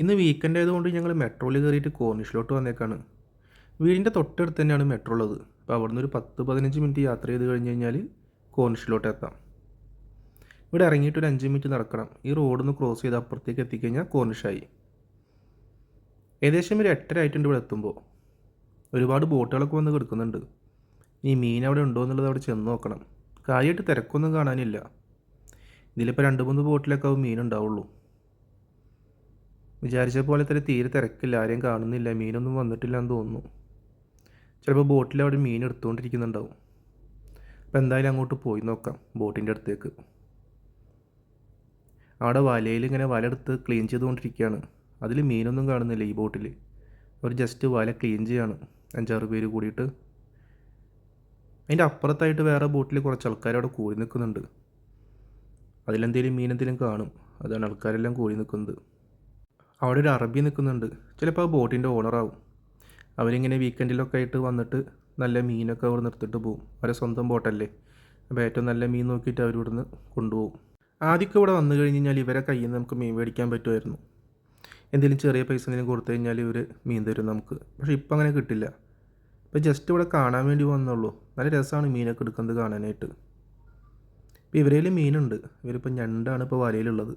ഇന്ന് വീക്കെൻഡ് ആയതുകൊണ്ട് ഞങ്ങൾ മെട്രോയിൽ കയറിയിട്ട് കോർണിഷിലോട്ട് വന്നേക്കാണ്. വീടിന്റെ തൊട്ടടുത്ത് തന്നെയാണ് മെട്രോ ഉള്ളത്. അപ്പോൾ അവിടുന്ന് ഒരു പത്ത് പതിനഞ്ച് മിനിറ്റ് യാത്ര ചെയ്ത് കഴിഞ്ഞ് കഴിഞ്ഞാൽ കോർണിഷിലോട്ട് എത്താം. ഇവിടെ ഇറങ്ങിയിട്ട് ഒരു അഞ്ച് മിനിറ്റ് നടക്കണം. ഈ റോഡ് ഒന്ന് ക്രോസ് ചെയ്ത് അപ്പുറത്തേക്ക് എത്തിക്കഴിഞ്ഞാൽ കോർണിഷായി. ഏകദേശം ഒരു എട്ടര ആയിട്ടുണ്ട് ഇവിടെ എത്തുമ്പോൾ ഒരുപാട് ബോട്ടുകളൊക്കെ വന്ന് കിടക്കുന്നുണ്ട്. ഈ മീൻ അവിടെ ഉണ്ടോ എന്നുള്ളത് അവിടെ ചെന്ന് നോക്കണം. കാര്യമായിട്ട് തിരക്കൊന്നും കാണാനില്ല. ഇതിലിപ്പോൾ രണ്ട് മൂന്ന് ബോട്ടിലൊക്കെ ആവും മീൻ ഉണ്ടാവുള്ളൂ. വിചാരിച്ച പോലെ തന്നെ തീരെ തിരക്കില്ല. ആരെയും കാണുന്നില്ല. മീനൊന്നും വന്നിട്ടില്ല എന്ന് തോന്നുന്നു. ചിലപ്പോൾ ബോട്ടിൽ അവിടെ മീൻ എടുത്തുകൊണ്ടിരിക്കുന്നുണ്ടാവും അപ്പോൾ എന്തായാലും അങ്ങോട്ട് പോയി നോക്കാം ബോട്ടിന്റെ അടുത്തേക്ക്. അവിടെ വലയിൽ ഇങ്ങനെ വല എടുത്ത് ക്ലീൻ ചെയ്തുകൊണ്ടിരിക്കുകയാണ്. അതിൽ മീനൊന്നും കാണുന്നില്ല ഈ ബോട്ടിൽ. അവർ ജസ്റ്റ് വല ക്ലീൻ ചെയ്യാണ്. അഞ്ചാറ് പേര് കൂടിയിട്ട്. അതിന്റെ അപ്പുറത്തായിട്ട് വേറെ ബോട്ടിൽ കുറച്ച് ആൾക്കാർ അവിടെ കൂടി നിൽക്കുന്നുണ്ട്. അതിലെന്തെങ്കിലും മീൻ എന്തെങ്കിലും കാണും. അതാണ് ആൾക്കാരെല്ലാം കൂടി നിൽക്കുന്നത്. അവിടെ ഒരു അറബി നിൽക്കുന്നുണ്ട്. ചിലപ്പോൾ ആ ബോട്ടിന്റെ ഓണറാവും അവരിങ്ങനെ വീക്കെൻഡിലൊക്കെ ആയിട്ട് വന്നിട്ട് നല്ല മീനൊക്കെ അവിടെ നിർത്തിട്ട് പോകും അവരെ സ്വന്തം ബോട്ടല്ലേ അപ്പോൾ ഏറ്റവും നല്ല മീൻ നോക്കിയിട്ട് അവർ ഇവിടുന്ന് കൊണ്ടുപോകും ആദ്യമൊക്കെ ഇവിടെ വന്നു കഴിഞ്ഞ് കഴിഞ്ഞാൽ ഇവരെ കയ്യിൽ നിന്ന് നമുക്ക് മീൻ മേടിക്കാൻ പറ്റുമായിരുന്നു. എന്തെങ്കിലും ചെറിയ പൈസ എന്തെങ്കിലും കൊടുത്തു കഴിഞ്ഞാൽ ഇവർ മീൻ തരും നമുക്ക്. പക്ഷേ ഇപ്പം അങ്ങനെ കിട്ടില്ല. ഇപ്പം ജസ്റ്റ് ഇവിടെ കാണാൻ വേണ്ടി വന്നുള്ളൂ നല്ല രസമാണ് മീനൊക്കെ എടുക്കുന്നത് കാണാനായിട്ട്. ഇപ്പോൾ ഇവരേൽ മീനുണ്ട്. ഇവരിപ്പോൾ ഞണ്ടാണ് ഇപ്പോൾ വലയിലുള്ളത്.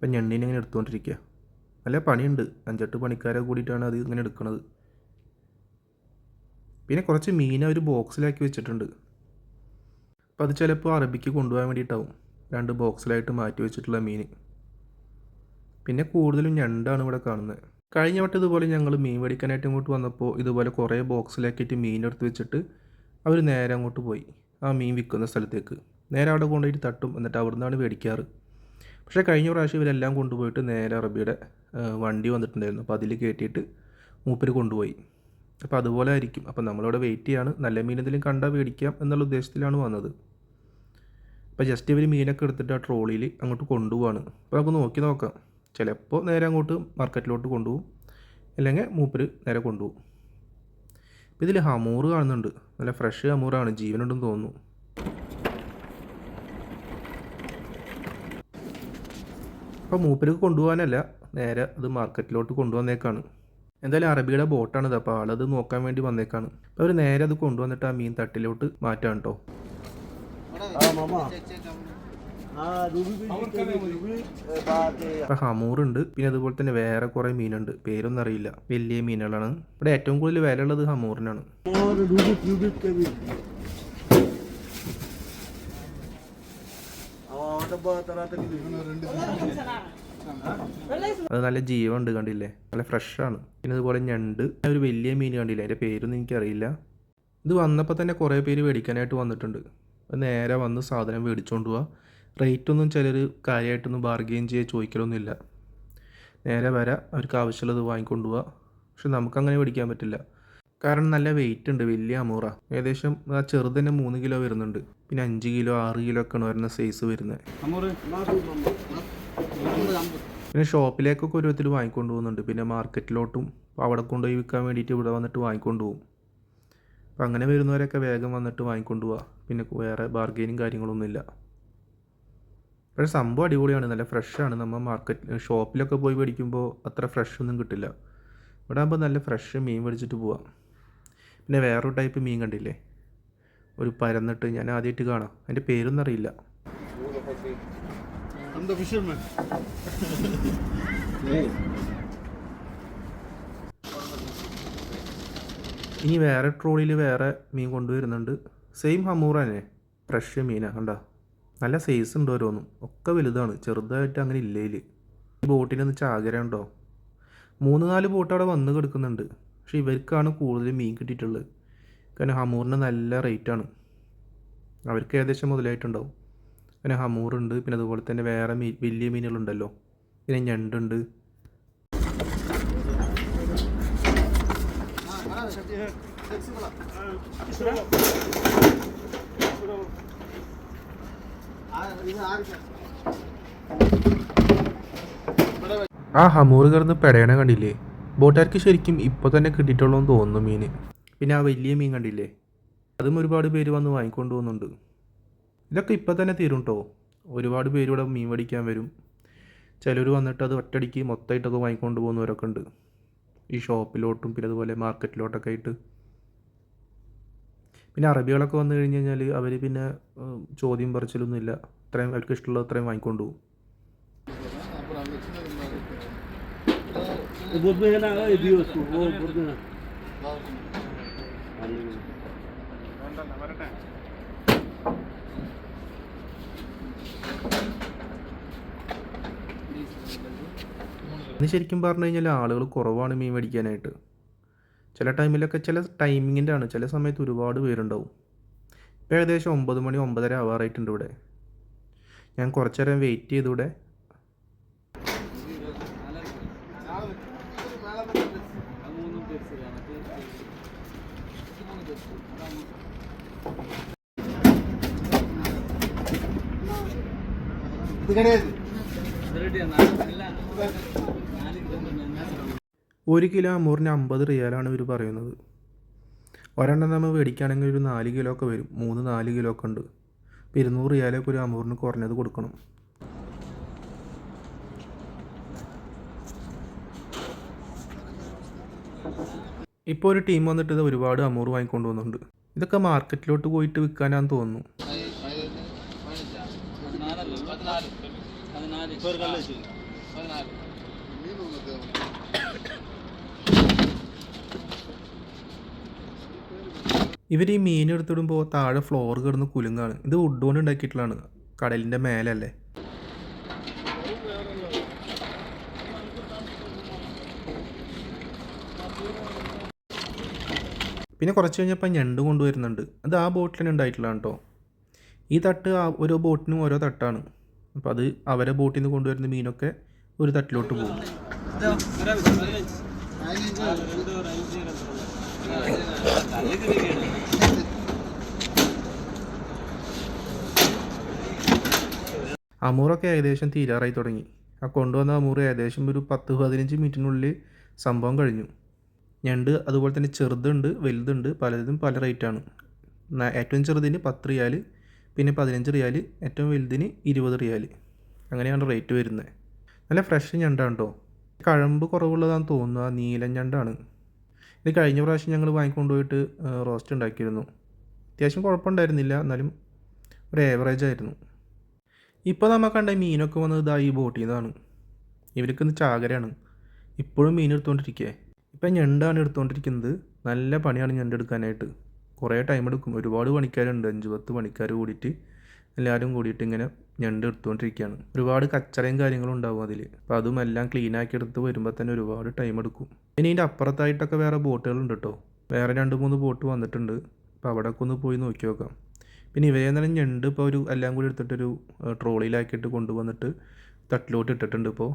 ഇപ്പം ഞണ്ണീനെ ഇങ്ങനെ എടുത്തുകൊണ്ടിരിക്കുക. നല്ല പണിയുണ്ട്. അഞ്ചെട്ട് പണിക്കാരെ കൂടിയിട്ടാണ് അത് ഇങ്ങനെ എടുക്കുന്നത് പിന്നെ കുറച്ച് മീൻ ഒരു ബോക്സിലാക്കി വെച്ചിട്ടുണ്ട്. അപ്പോൾ അത് ചിലപ്പോൾ അറബിക്ക് കൊണ്ടുപോകാൻ വേണ്ടിയിട്ടാവും. രണ്ട് ബോക്സിലായിട്ട് മാറ്റി വെച്ചിട്ടുള്ള മീൻ. പിന്നെ കൂടുതലും ഞണ്ടാണ് ഇവിടെ കാണുന്നത്. കഴിഞ്ഞ വട്ടം ഇതുപോലെ ഞങ്ങൾ മീൻ മേടിക്കാനായിട്ട് ഇങ്ങോട്ട് വന്നപ്പോൾ ഇതുപോലെ കുറേ ബോക്സിലാക്കിയിട്ട് മീൻ എടുത്ത് വെച്ചിട്ട് അവർ നേരെ അങ്ങോട്ട് പോയി. ആ മീൻ വിൽക്കുന്ന സ്ഥലത്തേക്ക്. നേരെ അവിടെ കൊണ്ടുപോയിട്ട് തട്ടും. എന്നിട്ട് അവിടെ നിന്നാണ് മേടിക്കാറ്. പക്ഷേ കഴിഞ്ഞ പ്രാവശ്യം ഇവരെല്ലാം കൊണ്ടുപോയിട്ട് നേരെ അറബിയുടെ വണ്ടി വന്നിട്ടുണ്ടായിരുന്നു. അപ്പോൾ അതിൽ കയറ്റിയിട്ട് മൂപ്പര് കൊണ്ടുപോയി. അപ്പോൾ അതുപോലെ ആയിരിക്കും. അപ്പോൾ നമ്മളിവിടെ വെയിറ്റ് ചെയ്യാണ്. നല്ല മീൻ എന്തെങ്കിലും കണ്ടാൽ മേടിക്കാം എന്നുള്ള ഉദ്ദേശത്തിലാണ് വന്നത്. അപ്പോൾ ജസ്റ്റ് ഇവർ മീനൊക്കെ എടുത്തിട്ട് ആ ട്രോളിയിൽ അങ്ങോട്ട് കൊണ്ടുപോവാണ്. അപ്പോൾ നമുക്ക് നോക്കി നോക്കാം. ചിലപ്പോൾ നേരെ അങ്ങോട്ട് മാർക്കറ്റിലോട്ട് കൊണ്ടുപോകും. അല്ലെങ്കിൽ മൂപ്പര് നേരെ കൊണ്ടുപോകും. അപ്പോൾ ഇതിൽ ഹമൂറ് കാണുന്നുണ്ട്. നല്ല ഫ്രഷ് ഹമൂറാണ്. ജീവനുണ്ടെന്ന് തോന്നുന്നു. അപ്പോൾ മൂപ്പർക്ക് കൊണ്ടുപോകാനല്ല നേരെ അത് മാർക്കറ്റിലോട്ട് കൊണ്ടുവന്നേക്കാണ്. എന്തായാലും അറബിയുടെ ബോട്ടാണിത് അപ്പോൾ ആളത് നോക്കാൻ വേണ്ടി വന്നേക്കാണ്. അപ്പോൾ അവർ നേരെ അത് കൊണ്ടുവന്നിട്ട് ആ മീൻ തട്ടിലോട്ട് മാറ്റാണ് കേട്ടോ ഹമൂറുണ്ട് പിന്നെ അതുപോലെ തന്നെ വേറെ കുറെ മീനുണ്ട്. പേരൊന്നും അറിയില്ല. വലിയ മീനുകളാണ്. ഇവിടെ ഏറ്റവും കൂടുതൽ വില ഉള്ളത് ഹമൂറിനാണ്. അത് നല്ല ജീവുണ്ട് കണ്ടില്ലേ? നല്ല ഫ്രഷ് ആണ് പിന്നെ അതുപോലെ ഞണ്ട്. ഒരു വലിയ മീൻ കണ്ടില്ല? അതിന്റെ പേരൊന്നും എനിക്കറിയില്ല. ഇത് വന്നപ്പോൾ തന്നെ കുറേ പേര് മേടിക്കാനായിട്ട് വന്നിട്ടുണ്ട്. അത് നേരെ വന്ന് സാധനം മേടിച്ചുകൊണ്ട് റേറ്റ് റേറ്റൊന്നും ചിലർ കാര്യമായിട്ടൊന്നും ബാർഗെയിൻ ചെയ്യാൻ ചോദിക്കലൊന്നുമില്ല. നേരെ വരാം. അവർക്ക് ആവശ്യമുള്ളത് വാങ്ങിക്കൊണ്ട് പക്ഷെ നമുക്കങ്ങനെ മേടിക്കാൻ പറ്റില്ല. കാരണം നല്ല വെയിറ്റ് ഉണ്ട് വലിയ അമൂറ. ഏകദേശം ആ ചെറുത് തന്നെ മൂന്ന് കിലോ വരുന്നുണ്ട്. പിന്നെ അഞ്ച് കിലോ ആറ് കിലോ ഒക്കെയാണ് വരുന്ന സൈസ് വരുന്നത്. പിന്നെ ഷോപ്പിലേക്കൊക്കെ ഒരു വിധത്തിൽ വാങ്ങിക്കൊണ്ട് പോകുന്നുണ്ട്. പിന്നെ മാർക്കറ്റിലോട്ടും അവിടെ കൊണ്ടുപോയി വിൽക്കാൻ വേണ്ടിയിട്ട് ഇവിടെ വന്നിട്ട് വാങ്ങിക്കൊണ്ട് പോകും. അപ്പം അങ്ങനെ വരുന്നവരൊക്കെ വേഗം വന്നിട്ട് വാങ്ങിക്കൊണ്ട് പോവുക പിന്നെ വേറെ ബാർഗെയിനും കാര്യങ്ങളൊന്നുമില്ല പക്ഷേ സംഭവം അടിപൊളിയാണ്. നല്ല ഫ്രഷാണ് നമ്മൾ മാർക്കറ്റ് ഷോപ്പിലൊക്കെ പോയി മേടിക്കുമ്പോൾ അത്ര ഫ്രഷ് ഒന്നും കിട്ടില്ല. ഇവിടെ ആകുമ്പോൾ നല്ല ഫ്രഷ് മീൻ മേടിച്ചിട്ട് പോവാം. പിന്നെ വേറൊരു ടൈപ്പ് മീൻ കണ്ടില്ലേ? ഒരു പരന്നിട്ട് ഞാൻ ആദ്യമായിട്ട് കാണാം. അതിന്റെ പേരൊന്നും അറിയില്ല. ഇനി വേറെ ട്രോളിൽ വേറെ മീൻ കൊണ്ടുവരുന്നുണ്ട്. സെയിം ഹമൂർ തന്നെ. ഫ്രഷ് മീനാണ് കണ്ടാ? നല്ല സൈസ് ഉണ്ട് ഓരോന്നും. ഒക്കെ വലുതാണ്. ചെറുതായിട്ട് അങ്ങനെ ഇല്ലേൽ. ബോട്ടിനൊന്ന് ചാകര ചാകരണ്ടോ മൂന്ന് നാല് ബോട്ട് അവിടെ വന്ന് കിടക്കുന്നുണ്ട്. പക്ഷെ ഇവർക്കാണ് കൂടുതൽ മീൻ കിട്ടിയിട്ടുള്ളത്. കാരണം ഹമൂറിന് നല്ല റേറ്റാണ്. അവർക്ക് ഏകദേശം മുതലായിട്ടുണ്ടാവും. പിന്നെ ഹമൂറുണ്ട് പിന്നെ അതുപോലെ തന്നെ വേറെ മീൻ വലിയ മീനുകളുണ്ടല്ലോ. പിന്നെ ഞണ്ടുണ്ട് ആ ഹമൂർ കിടന്ന് പെടയണ കണ്ടില്ലേ? ബോട്ടുകാർക്ക് ശരിക്കും ഇപ്പോൾ തന്നെ കിട്ടിയിട്ടുള്ളൂ എന്ന് തോന്നുന്നു മീൻ പിന്നെ ആ വലിയ മീൻ കണ്ടില്ലേ? അതും ഒരുപാട് പേര് വന്ന് വാങ്ങിക്കൊണ്ട് പോകുന്നുണ്ട്. ഇതൊക്കെ ഇപ്പം തന്നെ തീരും കേട്ടോ ഒരുപാട് പേര് ഇവിടെ മീൻ മേടിക്കാൻ വരും. ചിലർ വന്നിട്ട് അത് ഒറ്റടിക്ക് മൊത്തമായിട്ട് അത് വാങ്ങിക്കൊണ്ട് പോകുന്നവരൊക്കെ ഉണ്ട്. ഈ ഷോപ്പിലോട്ടും പിന്നെ അതുപോലെ മാർക്കറ്റിലോട്ടൊക്കെ ആയിട്ട്. പിന്നെ അറബികളൊക്കെ വന്നു കഴിഞ്ഞ് കഴിഞ്ഞാൽ അവർ പിന്നെ ചോദ്യം പറിച്ചിലൊന്നുമില്ല ഇത്രയും അവർക്ക് ഇഷ്ടമുള്ളത് അത്രയും വാങ്ങിക്കൊണ്ട് പോകും. ഇവിടുന്ന് ഞാൻ ആ എഴുതി വെച്ചു. ഇന്ന് ശരിക്കും പറഞ്ഞു കഴിഞ്ഞാൽ ആളുകൾ കുറവാണ് മീൻ മേടിക്കാനായിട്ട്. ചില ടൈമിലൊക്കെ ചില ടൈമിങ്ങിന്റെ ആണ് ചില സമയത്ത് ഒരുപാട് പേരുണ്ടാവും. ഇപ്പോൾ ഏകദേശം ഒമ്പത് മണി ഒമ്പതര ആവാറായിട്ടുണ്ട് ഇവിടെ. ഞാൻ കുറച്ചേരം വെയിറ്റ് ചെയ്തിവിടെ ഒരു കിലോ അമൂറിന് അമ്പത് റിയാലാണ് ഇവർ പറയുന്നത്. ഒരെണ്ണം നമ്മൾ മേടിക്കുകയാണെങ്കിൽ ഒരു നാല് കിലോ ഒക്കെ വരും. മൂന്ന് നാല് കിലോ ഒക്കെ ഉണ്ട്. ഇപ്പോൾ ഇരുന്നൂറ് റിയാലൊക്കെ ഒരു അമൂറിന് കുറഞ്ഞത് കൊടുക്കണം. ഇപ്പോൾ ഒരു ടീം വന്നിട്ട് ഇത് ഒരുപാട് അമൂർ വാങ്ങിക്കൊണ്ട് പോകുന്നുണ്ട് ഇതൊക്കെ മാർക്കറ്റിലോട്ട് പോയിട്ട് വിൽക്കാനാന്ന് തോന്നുന്നു. ഇവർ ഈ മീൻ എടുത്തിടുമ്പോൾ താഴെ ഫ്ലോർ കിടന്ന് കുലുങ്ങാണ്. ഇത് വുഡ് കൊണ്ട് ഉണ്ടാക്കിയിട്ടുള്ളതാണ്. കടലിന്റെ മേലല്ലേ. പിന്നെ കുറച്ച് കഴിഞ്ഞപ്പോൾ ഞണ്ട് കൊണ്ടുവരുന്നുണ്ട്. അത് ആ ബോട്ടിലാണ് ഉണ്ടായിട്ടുള്ളതാണ് കേട്ടോ ഈ തട്ട് ഓരോ ബോട്ടിനും ഓരോ തട്ടാണ്. അപ്പോൾ അത് അവരെ ബോട്ടിൽ നിന്ന് കൊണ്ടുവരുന്ന മീനൊക്കെ ഒരു തട്ടിലോട്ട് പോകും. അമൂറൊക്കെ ഏകദേശം തീരാറായി തുടങ്ങി. ആ കൊണ്ടുവന്ന അമൂർ ഏകദേശം ഒരു പത്ത് പതിനഞ്ച് മിനിറ്റിനുള്ളിൽ സംഭവം കഴിഞ്ഞു. ഞണ്ട് അതുപോലെ തന്നെ ചെറുതുണ്ട് വലുതുണ്ട് പലതും പല റേറ്റാണ് ഏറ്റവും ചെറുതിന് പത്ത് റിയാൽ പിന്നെ പതിനഞ്ച് റിയാൽ ഏറ്റവും വലുതിന് ഇരുപത് റിയാൽ അങ്ങനെയാണ് റേറ്റ് വരുന്നത്. നല്ല ഫ്രഷ് ഞണ്ടാണ് കേട്ടോ കഴമ്പ് കുറവുള്ളതാണെന്ന് തോന്നുന്നു. ആ നീലൻ ഞണ്ടാണ്. ഇത് കഴിഞ്ഞ പ്രാവശ്യം ഞങ്ങൾ വാങ്ങിക്കൊണ്ടുപോയിട്ട് റോസ്റ്റ് ഉണ്ടാക്കിയിരുന്നു. അത്യാവശ്യം കുഴപ്പമുണ്ടായിരുന്നില്ല. എന്നാലും ഒരു ഏവറേജ് ആയിരുന്നു. ഇപ്പോൾ നമ്മൾ കണ്ട മീനൊക്കെ വന്നത് ഇതാ ഈ ബോട്ടിൽ നിന്നാണ് ഇവർക്ക് ഇന്ന് ചാകരയാണ്. ഇപ്പോഴും മീൻ എടുത്തുകൊണ്ടിരിക്കുക ഇപ്പം ഞണ്ടാണ് എടുത്തുകൊണ്ടിരിക്കുന്നത് നല്ല പണിയാണ് ഞണ്ട് എടുക്കാനായിട്ട്. കുറേ ടൈം എടുക്കും. ഒരുപാട് പണിക്കാരുണ്ട്. അഞ്ച് പത്ത് പണിക്കാർ കൂടിയിട്ട് എല്ലാവരും കൂടിയിട്ട് ഇങ്ങനെ ഞണ്ട് എടുത്തുകൊണ്ടിരിക്കുകയാണ് ഒരുപാട് കച്ചറയും കാര്യങ്ങളും ഉണ്ടാവും അതിൽ അപ്പോൾ അതും എല്ലാം ക്ലീൻ ആക്കി എടുത്ത് വരുമ്പോൾ തന്നെ ഒരുപാട് ടൈം എടുക്കും. ഇനി ഇതിന്റെ അപ്പുറത്തായിട്ടൊക്കെ വേറെ ബോട്ടുകളുണ്ട് കേട്ടോ വേറെ രണ്ട് മൂന്ന് ബോട്ട് വന്നിട്ടുണ്ട്. അപ്പോൾ അവിടെയൊക്കെ ഒന്ന് പോയി നോക്കി നോക്കാം. പിന്നെ ഇവയെ നേരം ഞണ്ട് ഇപ്പോൾ ഒരു എല്ലാം കൂടി എടുത്തിട്ടൊരു ട്രോളിയിലാക്കിയിട്ട് കൊണ്ടുവന്നിട്ട് തട്ടിലോട്ട് ഇട്ടിട്ടുണ്ട് ഇപ്പോൾ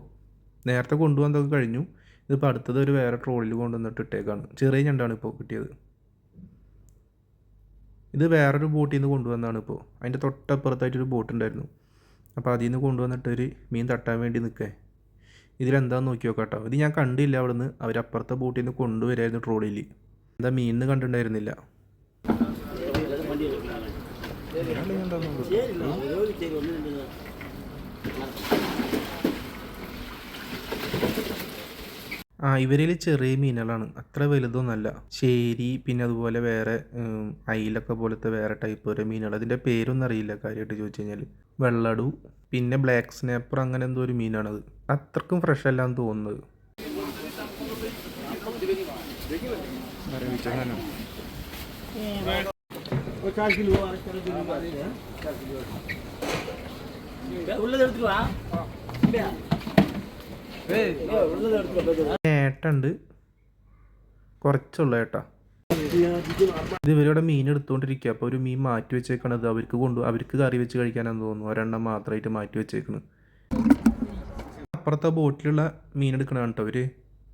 നേരത്തെ കൊണ്ടുവന്നതൊക്കെ കഴിഞ്ഞു. ഇതിപ്പോൾ അടുത്തത് ഒരു വേറെ ട്രോളിൽ കൊണ്ടുവന്നിട്ട് ഇട്ടേക്കാണ്. ചെറിയ ഞണ്ടാണ് ഇപ്പോൾ കിട്ടിയത്. ഇത് വേറൊരു ബോട്ടിൽ നിന്ന് കൊണ്ടുവന്നതാണ് ഇപ്പോൾ അതിന്റെ തൊട്ടപ്പുറത്തായിട്ടൊരു ബോട്ട് ഉണ്ടായിരുന്നു അപ്പോൾ അതിൽ നിന്ന് കൊണ്ടുവന്നിട്ട് ഒരു മീൻ തട്ടാൻ വേണ്ടി നിൽക്കേ. ഇതിലെന്താന്ന് നോക്കി നോക്കാട്ടോ. കേട്ടോ ഇത് ഞാൻ കണ്ടില്ല അവിടുന്ന്. അവരപ്പുറത്തെ ബോട്ടിൽ നിന്ന് കൊണ്ടുവരായിരുന്നു ട്രോളിയിൽ എന്താ മീനിന്ന് കണ്ടിട്ടുണ്ടായിരുന്നില്ല. ആ ഇവരിൽ ചെറിയ മീനുകളാണ്. അത്ര വലുതൊന്നല്ല. ശേരി പിന്നെ അതുപോലെ വേറെ അയിലൊക്കെ പോലത്തെ വേറെ ടൈപ്പ് വരെ മീനുകൾ. അതിന്റെ പേരൊന്നും അറിയില്ല കാര്യമായിട്ട് ചോദിച്ചു കഴിഞ്ഞാൽ വെള്ളടു പിന്നെ ബ്ലാക്ക് സ്നാപ്പർ അങ്ങനെ എന്തോ ഒരു മീനാണത്. അത്രക്കും ഫ്രഷ് അല്ല എന്ന് തോന്നുന്നത് உள்ளது எடுத்துக்கலாம் ഏട്ടുണ്ട് കുറച്ചുള്ളൂ ഏട്ടാ ഇത് ഇവരിവിടെ മീൻ എടുത്തുകൊണ്ടിരിക്കുക അപ്പോൾ ഒരു മീൻ മാറ്റി വെച്ചേക്കണത് അവർക്ക് കൊണ്ടു അവർക്ക് കറി വെച്ച് കഴിക്കാനെന്ന് തോന്നുന്നു. ഒരെണ്ണം മാത്രമായിട്ട് മാറ്റി വെച്ചേക്കണ്. അപ്പുറത്തെ ബോട്ടിലുള്ള മീൻ എടുക്കണതാണ് കേട്ടോ അവർ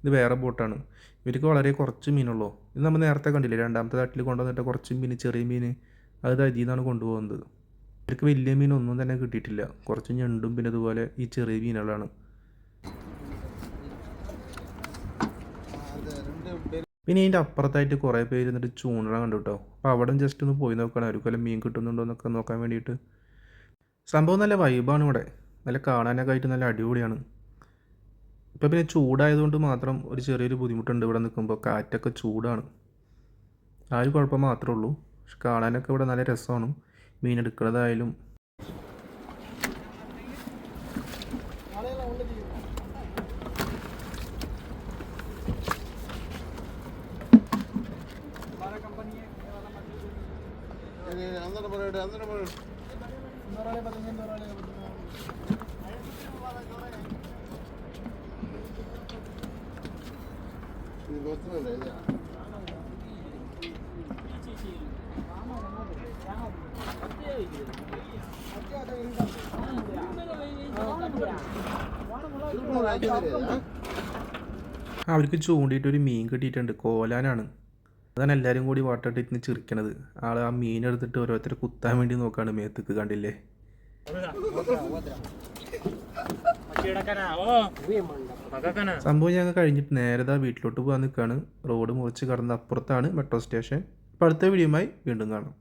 ഇത് വേറെ ബോട്ടാണ്. ഇവർക്ക് വളരെ കുറച്ച് മീനുള്ളൂ. ഇത് നമ്മൾ നേരത്തെ കണ്ടില്ലേ രണ്ടാമത്തെ തട്ടിൽ കൊണ്ടുവന്നിട്ട് കുറച്ച് മീൻ ചെറിയ മീൻ അത് തജിയിൽ നിന്നാണ് കൊണ്ടുപോകുന്നത്. ഇവർക്ക് വലിയ മീനൊന്നും തന്നെ കിട്ടിയിട്ടില്ല. കുറച്ച് ഞണ്ടും പിന്നെ അതുപോലെ ഈ ചെറിയ മീനുകളാണ്. പിന്നെ ഇതിന്റെ അപ്പുറത്തായിട്ട് കുറേ പേര് ഇരുന്നിട്ട് ചൂണ്ടണ കണ്ടു കേട്ടോ അപ്പോൾ അവിടെ ജസ്റ്റ് ഒന്ന് പോയി നോക്കണം. അവർക്ക് വല്ല മീൻ കിട്ടുന്നുണ്ടോ എന്നൊക്കെ നോക്കാൻ വേണ്ടിയിട്ട്. സംഭവം നല്ല വൈബാണ് ഇവിടെ. നല്ല കാണാനൊക്കെ ആയിട്ട് നല്ല അടിപൊളിയാണ്. ഇപ്പം പിന്നെ ചൂടായതുകൊണ്ട് മാത്രം ഒരു ചെറിയൊരു ബുദ്ധിമുട്ടുണ്ട് ഇവിടെ നിൽക്കുമ്പോൾ കാറ്റൊക്കെ ചൂടാണ്. ആ ഒരു കുഴപ്പം മാത്രമേ ഉള്ളൂ. പക്ഷെ കാണാനൊക്കെ ഇവിടെ നല്ല രസമാണ്. മീൻ എടുക്കുന്നതായാലും అందరూ పడాడు అందరూ పడాడు ఇది వస్తున్నాడు ఇది അവർക്ക് ചൂണ്ടിയിട്ട് ഒരു മീൻ കിട്ടിയിട്ടുണ്ട് കോലാനാണ് അതാണ് എല്ലാവരും കൂടി വാട്ടർ വാട്ടിട്ടിരുന്ന് ചിരിക്കണത്. ആൾ ആ മീൻ എടുത്തിട്ട് ഓരോരുത്തരെ കുത്താൻ വേണ്ടി നോക്കാണ് മേത്തേക്ക് കണ്ടില്ലേ? സംഭവം ഞങ്ങൾ കഴിഞ്ഞിട്ട് നേരെ ദാ വീട്ടിലോട്ട് പോകാൻ നിൽക്കുകയാണ് റോഡ് മുറിച്ച് കടന്ന അപ്പുറത്താണ് മെട്രോ സ്റ്റേഷൻ. അപ്പോൾ അടുത്ത വീഡിയോയുമായി വീണ്ടും കാണാം.